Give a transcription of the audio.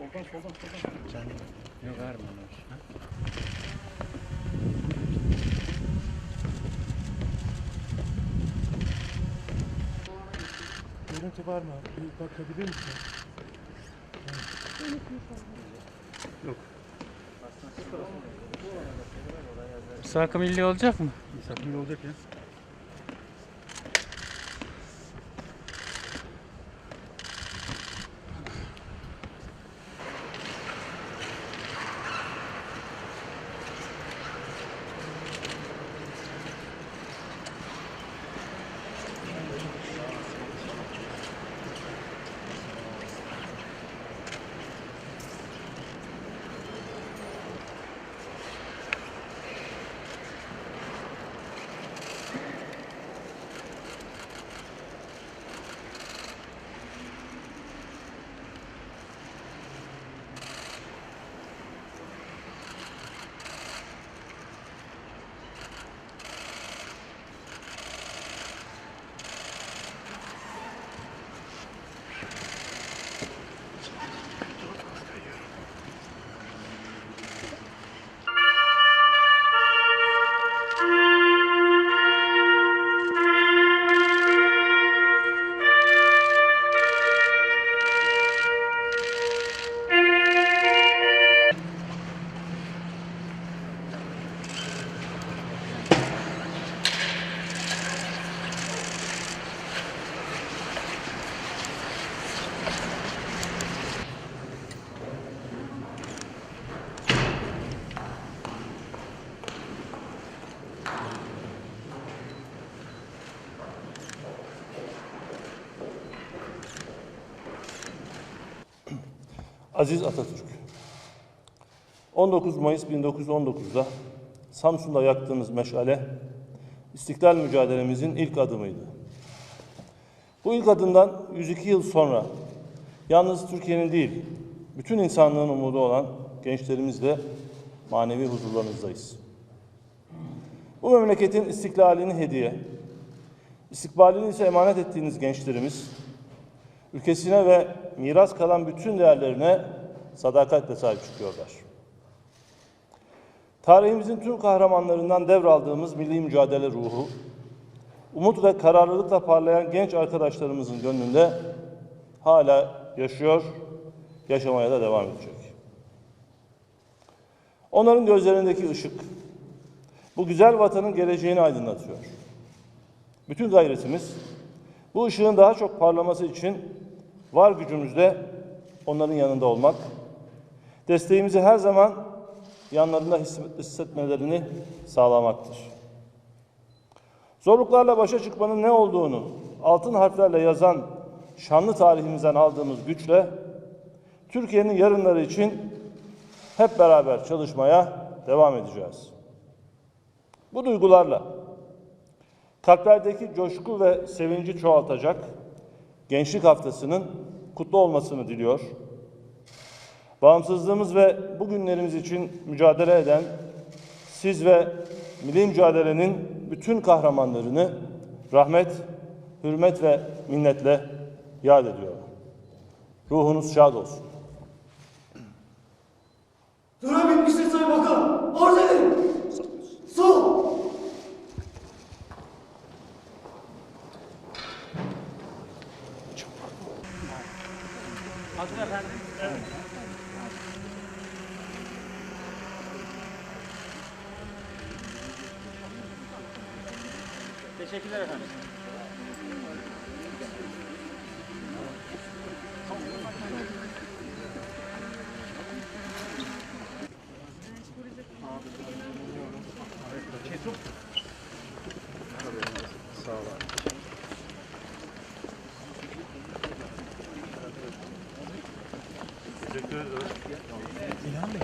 Soldan soldan soldan. Yok verme onu. Görüntü var mı? Bir bakabilir misin? Sakı milli olacak mı? Sakın olacak ya. Aziz Atatürk, 19 Mayıs 1919'da Samsun'da yaktığınız meşale, İstiklal mücadelemizin ilk adımıydı. Bu ilk adımdan 102 yıl sonra yalnız Türkiye'nin değil, bütün insanlığın umudu olan gençlerimizle manevi huzurlarınızdayız. Bu memleketin istiklalini hediye, istikbalini ise emanet ettiğiniz gençlerimiz, ülkesine ve miras kalan bütün değerlerine sadakatle sahip çıkıyorlar. Tarihimizin tüm kahramanlarından devraldığımız milli mücadele ruhu, umut ve kararlılıkla parlayan genç arkadaşlarımızın gönlünde hala yaşıyor, yaşamaya da devam edecek. Onların gözlerindeki ışık, bu güzel vatanın geleceğini aydınlatıyor. Bütün gayretimiz bu ışığın daha çok parlaması için var gücümüzle onların yanında olmak, desteğimizi her zaman yanlarında hissetmelerini sağlamaktır. Zorluklarla başa çıkmanın ne olduğunu altın harflerle yazan şanlı tarihimizden aldığımız güçle Türkiye'nin yarınları için hep beraber çalışmaya devam edeceğiz. Bu duygularla kalplerdeki coşku ve sevinci çoğaltacak Gençlik Haftası'nın kutlu olmasını diliyor. Bağımsızlığımız ve bugünlerimiz için mücadele eden siz ve milli mücadelenin bütün kahramanlarını rahmet, hürmet ve minnetle yad ediyorum. Ruhunuz şad olsun. Hazır efendim. Teşekkürler efendim. İlhan 選んで。